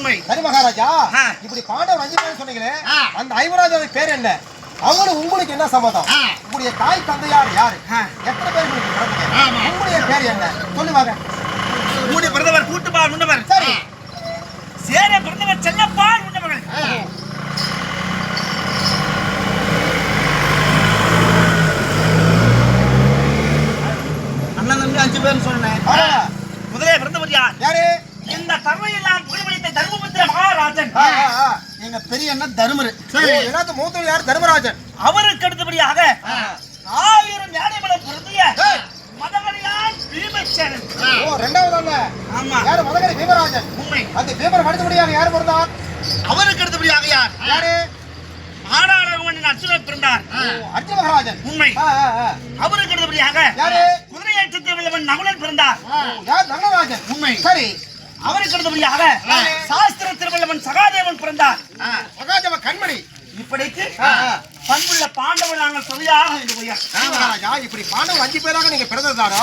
உண்மை. சரி மகாராஜா. இப்படி பாண்டவர் அஞ்சு பேர் சொன்னீங்களே. அந்த ஐவராஜாவை பேர் என்ன? அவங்களும் உங்களுக்கு என்ன சம்மதம். உங்களுடைய தாய் தந்தையார் யாரு. எத்தனை பேர் உங்களுக்கு. உங்களுடைய பேர் என்ன? சொல்லுவாங்க உங்களுடைய பிரதமர் கூட்டுப்பால் உண்டவர் சரி. சேர பிரதமர் செல்லப்பால் உண்டவர்கள் அண்ணன் தம்பி அஞ்சு பேர் சொன்னேன். ஆ. முதலே பிரதமர் யார்? யாரு? இந்த புகழ்வளித்த தர்மபுத்திர மகாராஜன். எங்க பெரிய அண்ணன் தருமரு. எல்லாத்து மூத்தவர் யார்? தர்மராஜன். அவருக்கு அடுத்தபடியாக ஆயிரம் யானைமலம் பொருந்திய. மதகரியான் பீமசேனன் ஓ ரெண்டாவது அண்ணன். ஆமா. யாரு? மதகரி பீமராஜன். உண்மை. அந்த பீமர் அடுத்தபடியாக யார் பிறந்தார்? அவருக்கு அடுத்தபடியாக யார்? யாரு? ஆடாளவன் அர்ஜுனன் பிறந்தார். ஓ, அர்ஜுன மகாராஜன். உண்மை. அவருக்கு அடுத்தபடியாக யாரு? குதிரையேற்றத்தில் உள்ளவன் நகுலன் பிறந்தார். யார்? நங்கராஜன் உண்மை. சரி. அவருக்கு அடுத்தபடியாக யாரு? சாஸ்திர திருவள்ளவன் சகாதேவன் பிறந்தார். மகாஜவ கண்மணி. இப்படிக்கு. பண்புள்ள பாண்டவன் நாங்கள் சொல்லியாக இந்த பொய்யா மகாராஜா இப்படி பாண்டவர் அஞ்சு பேராக நீங்க பிறந்ததாரோ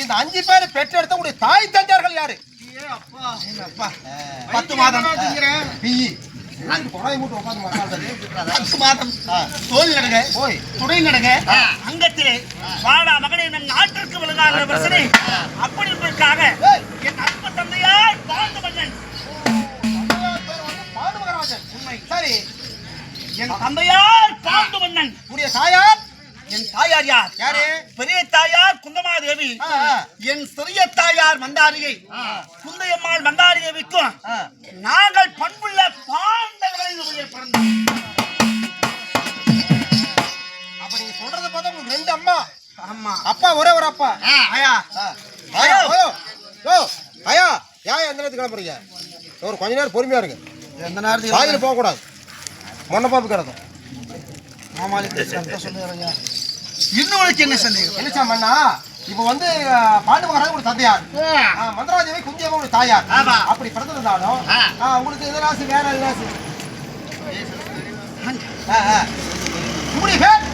இந்த அஞ்சு பேர் பெற்றெடுத்த உங்களுடைய தாய் தந்தையார்கள் யாரு? பத்து மாதம். துணை நடக அங்கத்திலே வாடா மகனே நம் நாட்டிற்கு பிரச்சனை அப்படி இருப்பதற்காக ஏய். என் அன்பு தந்தையார் தந்தையார் பாண்டு மன்னன். உங்களுடைய தாயார் என் தாயார் யார்? யாரு? பெரிய தாயார் குந்தமாதேவி. என் சிறிய தாயார் மந்தாரியை. குந்தையம்மாள் மந்தாரிதேவிக்கும் ஆ. நாங்கள் பண்புள்ள பாண்டவர்களின் பிறந்தோம் அப்ப நீங்க சொல்றத பார்த்தா உங்களுக்கு ரெண்டு அம்மா. ஆமா அப்பா ஒரே ஒரு அப்பா. ஆயா. ஓயோ யோ ஐயா. யா எந்த நேரத்துக்கு கிளம்புறீங்க? ஒரு கொஞ்ச நேரம் பொறுமையா இருங்க. எந்த நேரத்தில் வாயில் போக பாம்பு கிடக்கும். இன்னும் உனக்கு என்ன சந்தேகம் என்ன மண்ணா இப்போ வந்து பாண்டு மகாராஜ் ஒரு தந்தையார். ஆ, மந்திராதேவி குந்தியம்மா ஒரு தாயார். அப்படி பிறந்திருந்தாலும் உங்களுக்கு எது ராசி வேற எது ராசி ஆ, ஆ. உங்களுடைய பேர்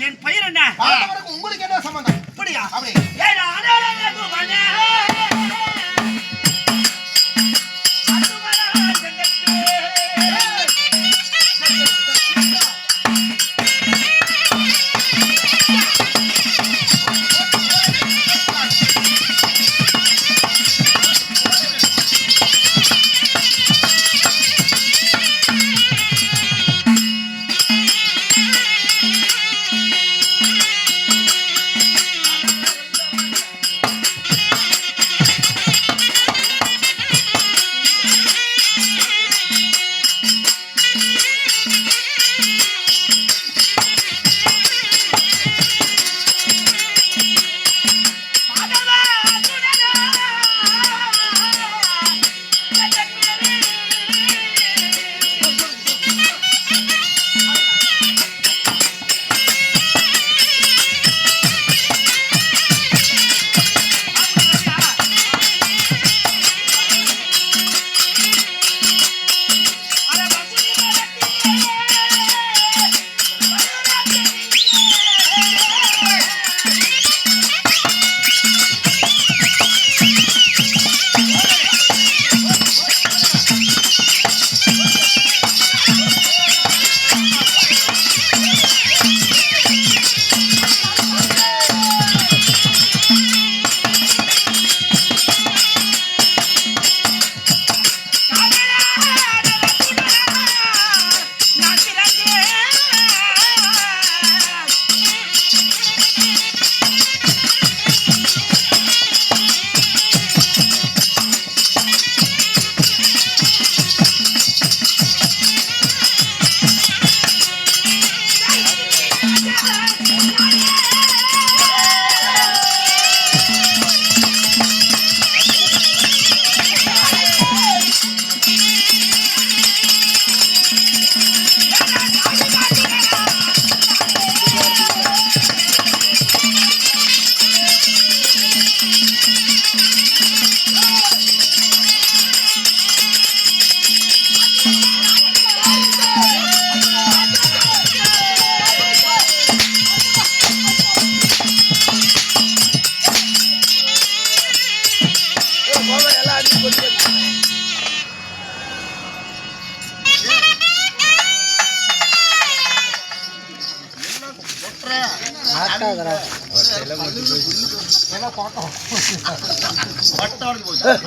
என் பெயர் என்ன? உங்களுக்கு என்ன சம்பந்தம்? அப்படியா? அப்படி.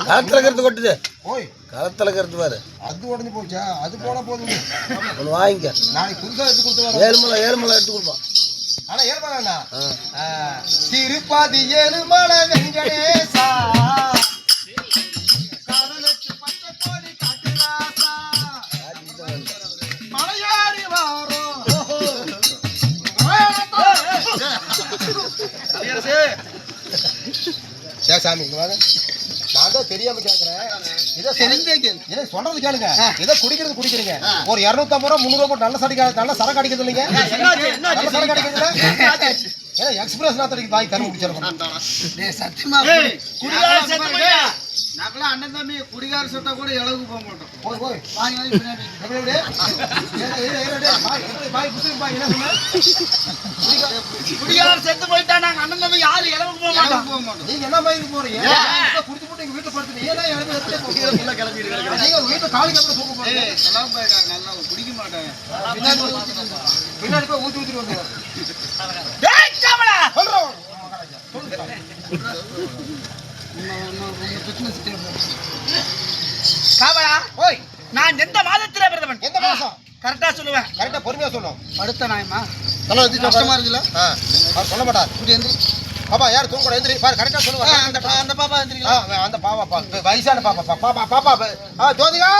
களத்துல கருத்து கொட்டுது ஓய். களத்துல கருத்து பாரு. அது உடஞ்சு போச்சா? அது போனா போதும். ஒன்று வாங்கிக்க. நாளைக்கு புதுசா எடுத்து கொடுத்து வரேன் ஏழுமலை ஏழுமலை எடுத்து கொடுப்பான் ஆனா ஏற்பாடா திருப்பதி ஏழுமலை வெங்கடேசா. சாமி இங்க வாங்க. தெரியாம கேக்குறேன். இதை தெரிஞ்சே இதை சொல்றது கேளுங்க. இதை குடிக்கிறது குடிக்கிறீங்க. ஒரு இருநூத்தம்பது ரூபா முந்நூறு ரூபா நல்ல சரக்கு நல்ல சரக்கு அடிக்கிறது இல்லைங்க நல்ல சரக்கு அடிக்கிறது ஏன்னா எக்ஸ்பிரஸ் நாத்தடிக்கு வாங்கி கரு குடிச்சிருக்கோம் சத்தியமா குடிகார செத்து போயிட்டா. நாங்களாம் அண்ணன் தம்பி குடிகார சொட்டா கூட இளவுக்கு போக மாட்டோம். போய் போய். வாங்கி வாங்கி பின்னாடி? குடிகார செத்து போயிட்டா நாங்க அண்ணன் தம்பி யாரு இளவுக்கு போக மாட்டோம். போக மாட்டோம். நீங்க என்ன மாதிரி போறீங்க? போட்டு எங்க வீட்டுல படுத்து நீங்க தான். நீங்க காலி தூக்க போறீங்க. நல்லா குடிக்க பின்னாடி போய் ஊத்தி வந்து! சொல்றோம் ஓய் நான் எந்த மாதத்திலே பிறந்தவன்? எந்த மாசம் கரெக்டா சொல்லுவேன். கரெக்டா பொறுமையா சொல்லும் படுத்த நாயமா கஷ்டமா இருக்குல்ல? சொல்ல மாட்டார். பாப்பா யார் தூங்க கூட எந்திரி பாரு கரெக்டா சொல்லுவாங்க அந்த பா- அந்த பாப்பா எந்திரிக்கலாம் அந்த பாப்பா பா வயசான பாப்பா பா- பாப்பா பாப்பா பா- ஆ ஜோதிகா!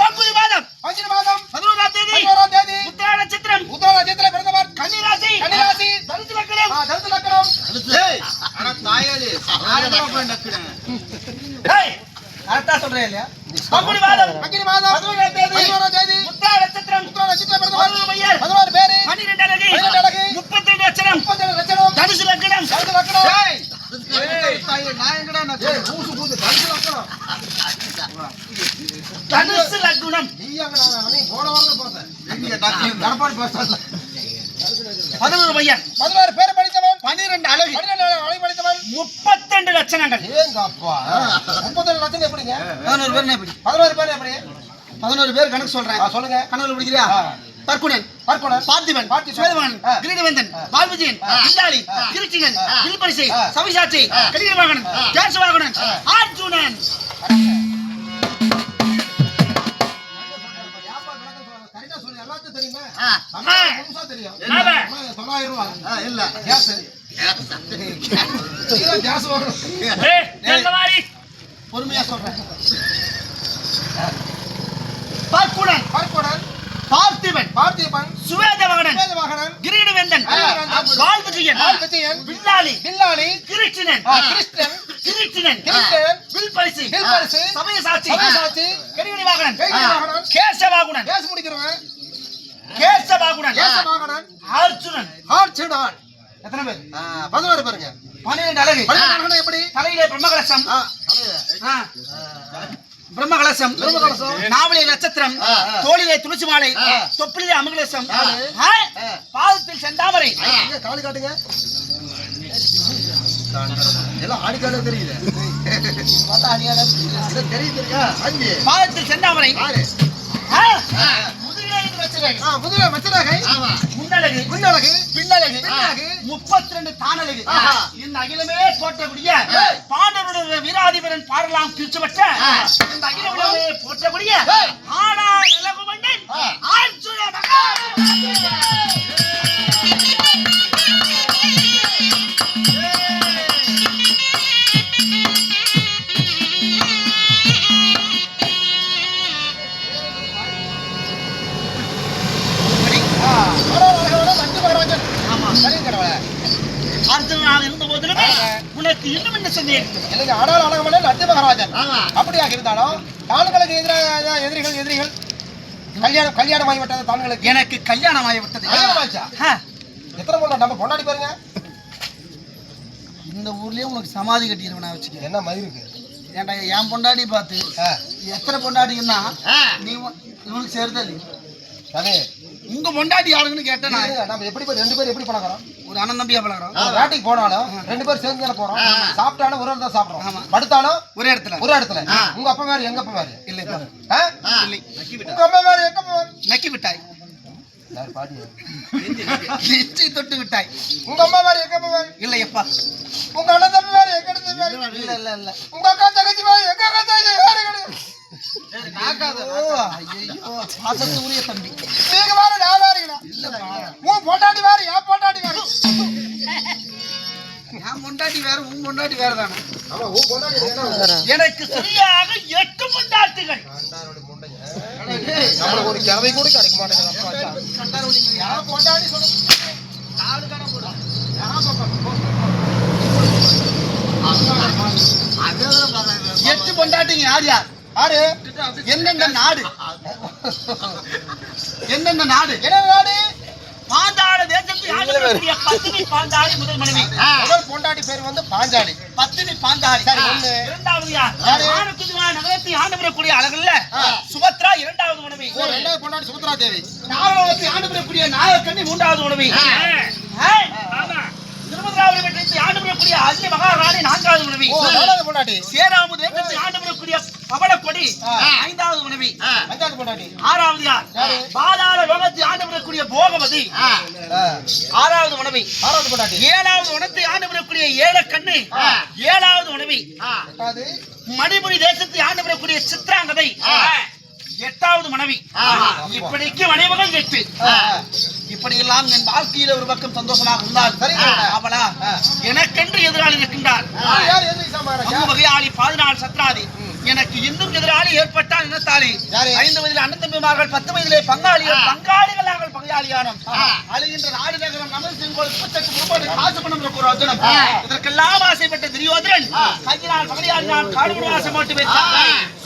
பங்குனி மாதம். அஞ்சு மாதம். பதினோராம் தேதி. பதினோராம் தேதி. உத்திர நட்சத்திரம் உத்தர நட்சத்திரத்தில் பிறந்தவர் கன்னிராசி. கன்னிராசி. தனுசு லக்னம் ஆ, தனுசு லக்னம் ஆனா தாயாளி. ஆயிரம் நக்குறேன் டேய், கரெக்டா சொல்றேன் இல்லையா? பங்குனி மாதம் அக்கினி மாதம் பதினோராம் தேதி. பதினோராம் தேதி. உத்திர நட்சத்திரம் நட்சத்திரத்தில் பிறந்தவர் பதினோரு மையர். பதினோரு பேரு. பன்னிரெண்டு அழகு பதினெட்டு அழகு. முப்பத்தி ரெண்டு தனுசு தனுசு தனுசு லக்னம் போன வாரம் பார்த்தேன். பேசுறேன் பதினோரு பேர் படித்தவன் பன்னிரெண்டு அழகு. முப்பத்தி ரெண்டு லட்சணங்கள். அப்பா முப்பத்தேழு லட்சம் எப்படிங்க? பதினோரு பேர் எப்படி? பதினோரு பேர் எப்படி? பதினோரு பேர் கணக்கு சொல்றேன். சொல்லுங்க. கணக்குல பிடிக்கிறியா. தற்குணன் பார்க்கணும் பார்த்திபன். சுவேதவன். கிரீடவேந்தன். பால்விஜயன் இந்தாளி திருச்சிகன் வில்பரிசை. சவிசாட்சி. கடிகவாகனன் கேசவாகனன் அர்ஜுனன். தெரியுமா? தெரியும். தொள்ளாயிரம் இல்ல. கேஸ். கேஸ். பொறுமையா சொல்றேன் பார்த்திபன். பார்த்திபன். சுவேதவாகனன் வேதவாகனன் கிரீடவேந்தன். கிரீடவேந்தன், வாழ்விஜயன். வாழ்விஜயன், வில்லாளி. பில்லாளி கிருஷ்ணன். கிருஷ்ணன். கிருஷ்ணன். கிருஷ்ணன், வில்பரிசி. வில்பரிசி, சமயசாட்சி. சமயசாட்சி, கடிகவாகனன் கடிகவாகனன், கேசவாகுணன். கேஸ் முடிக்கிறவன். கேசவாகுணன். கேசவாகனன் அர்ஜுனன் ஹார்ட்ஸுடான் எத்தனை பேர்? பதினோரு பேருங்க. பன்னிரண்டு அழகு. பன்னிரெண்டு எப்படி? தலையிலே பிரம்மகலசம். பிரம்மகலசம். நாவலே நட்சத்திரம். தோளிலே துளசி மாலை. தொப்பிலே அமகலசம். பாதத்தில் செந்தாமரை. காலு காட்டுங்க. எல்லாம் ஆடிக்காலே தெரியுது. பார்த்தா இது தெரியுது தெரியா அஞ்சு பாதத்தில் செந்தாமரை. முதல மச்சராகை. முன்னழகு முன்னழகு பின்னழகு பின்னழகு. முப்பத்தி ரெண்டு தானழகு. இந்த அகிலமே போற்றக்கூடிய பாண்டவருடைய வீராதிபரன் பாடலாம் கிழிச்சுவற்ற இந்த அகிலமே போற்றக்கூடிய ஆனா இருந்தாலும் தான்களுக்கு எதிராக எதிரிகள் எதிரிகள். கல்யாணம் கல்யாணம் ஆகிவிட்டது தான்களுக்கு எனக்கு கல்யாணம் ஆகிவிட்டது. எத்தனை பொண்ணு நம்ம கொண்டாடி பாருங்க. இந்த ஊர்லயே உனக்கு சமாதி கட்டிடுவேன் நான் வச்சுக்க என்ன மயிருக்கு ஏன்டா என் பொண்டாடி பார்த்து எத்தனை பொண்டாட்டிங்கன்னா நீ இவனுக்கு சேர்த்தா இல்லையா சாமி, உங்க பொண்டாட்டி யாருன்னு கேட்டேன் நம்ம எப்படி போய் ரெண்டு பேரும் எப்படி பழகிறோம்? ஒரு அண்ணன் தம்பியா பழகிறோம். வேட்டைக்கு போனாலும் ரெண்டு பேரும் சேர்ந்து தானே போறோம். சாப்பிட்டாலும் ஒரு இடத்துல சாப்பிடுறோம். படுத்தாலும் ஒரே இடத்துல. ஒரு இடத்துல. உங்க அப்பா வேறு எங்க அப்பா வேறு இல்லை? இல்லை. உங்க அம்மா வேறு எங்க அப்பா நக்கி விட்டாய். நெற்றி தொட்டு விட்டாய். உங்க அம்மா வேற எங்க அம்மா வேற இல்லையப்பா உங்க அண்ணன் தம்பி வேற எங்க அண்ணன் வேற இல்ல இல்ல இல்ல உங்க அக்கா தங்கச்சி வேற எங்க அக்கா தங்கச்சி வேற கிடையாது பாசத்துக்குரிய தம்பி. பொண்டாட்டி வேற உன் பொண்டாட்டி வேற தானே? எனக்கு சரியாக எட்டு பொண்டாட்டிகள் ஒரு கிழமை கூட கிடைக்க சொல்ல எட்டு பொண்டாட்டிங்க யார் யார்? யாரு எந்தெந்த நாடு? எந்தெந்த நாடு? என்ன நாடு? பாந்தாள தேசத்தை ஆண்டவருடைய பத்தினி பாந்தாளி முதல் மனைவி. முதல் பொண்டாட்டி பேர் வந்து பாஞ்சாலி. பத்தினி பாந்தாரி சரி ஒண்ணு. இரண்டாவது யார்? ஆனக்குதுமா நகரத்தை ஆண்டவரக்கூடிய அழகுல சுபத்ரா இரண்டாவது மனைவி. ஓ, ரெண்டாவது பொண்டாட்டி சுபத்ரா தேவி. நாகலோகத்தை ஆண்டுபுரக்கூடிய நாகக்கண்ணி மூன்றாவது மனைவி. ஆமா. திருமதிராவதி ஆண்டவருடைய அள்ளி மகாராணி நான்காவது மனைவி. பொண்டாட்டி. சேராமு தேசத்தை ஆண்டவருடைய பவளப்படி ஆ. ஐந்தாவது மனைவி. அஞ்சாவது பொண்டாட்டி. ஆறாவது யார்? பாதாள லோகத்தை ஆண்டவருடைய போகவதி. ஆறாவது மனைவி. ஆறாவது பொண்டாட்டி. ஏழாவது உணத்தை ஆண்டவருடைய ஏழ கண்ணு. ஏழாவது எட்டாவது. மணிபுரி தேசத்தை ஆண்டவருடைய சித்ராங்கதை. எட்டாவது மனைவி. இப்படிக்கு மனைமகள் எட்டு. ஆ. இப்படி எல்லாம் என் வாழ்க்கையில ஒரு பக்கம் சந்தோஷமாக இருந்தால் சரிங்க. அவளா எனக்கென்று எதிராளி இருக்கின்றார் வகையாளி பதினாலு சத்ராதி. எனக்கு இன்னும் எதிராளி ஏற்பட்டால் இனத்தாளி? ஐந்து வயதில் அண்ணன் தம்பிமார்கள் பத்து வயதிலே பங்காளிகள் பங்காளிகள் நாங்கள் பங்காளியானோம். அழுகின்ற நாடு நகரம் நமது செங்கோல் முப்பத்தெட்டு முப்பது காசு பணம் இருக்கிற அர்ஜுனம் இதற்கெல்லாம் ஆசைப்பட்ட துரியோதரன் கையினால் பகடியாடினான் காடு விநாசம்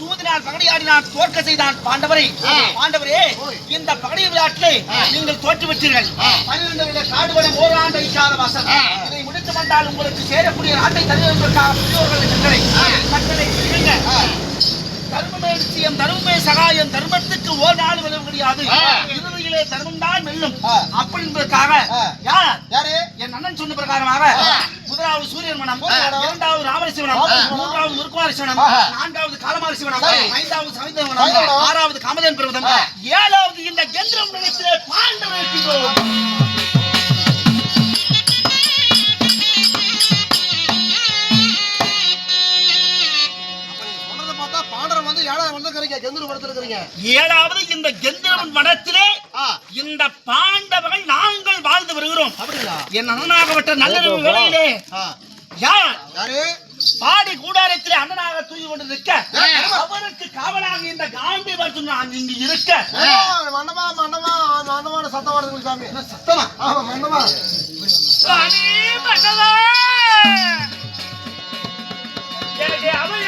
சூதினால் பகடியாடினான் தோற்க செய்தான் பாண்டவரை. பாண்டவரே இந்த பகடி விளையாட்டிலே நீங்கள் தோற்று விட்டீர்கள் பன்னிரண்டு விட காடுவனம் ஓராண்டு இக்கால வாசல். இதை முடித்து வந்தால் உங்களுக்கு சேரக்கூடிய நாட்டை தருவதற்காக பெரியோர்கள் கட்டளை கட்டளை. தர்மமே நிச்சயம் தர்மமே சகாயம் தர்மத்துக்கு ஓர் நாள் விளைவு கிடையாது. இறுதியிலே தர்மம் தான் வெல்லும் அப்படி என்பதற்காக. யார் யாரு என் அண்ணன் சொன்ன பிரகாரமாக முதலாவது சூரியன் மனம். இரண்டாவது ராமரி சிவனம் ராமரிசிவனம். மூன்றாவது முருக்குமாரி சிவனம் ஆஹா. நான்காவது காலமாரி சிவனம் சரி. ஐந்தாவது சமித சமிதவனம். ஆறாவது காமதேன் பர்வதம். ஏழாவது இந்த கெந்திரம் நிலத்திலே பாண்டவர் இருக்கின்றோம் இருக்கிறீங்க கெந்திர மரத்தில் ஏழாவது இந்த கெந்திரவன் வனத்திலே இந்த பாண்டவர்கள் நாங்கள் வாழ்ந்து வருகிறோம். அப்படிங்களா? என் அண்ணனாகப்பட்ட நல்ல வேலையிலே யாரு? பாடி கூடாரத்தில் அண்ணனாக தூங்கி கொண்டு நிற்க அவருக்கு காவலாக இந்த காந்தி வருஷம் இங்கு இருக்க. மண்டமா மண்டமா மண்டமான சத்தம் வருது சாமி. சத்தமா? ஆமா மண்டமா மண்டமா எனக்கு அவன்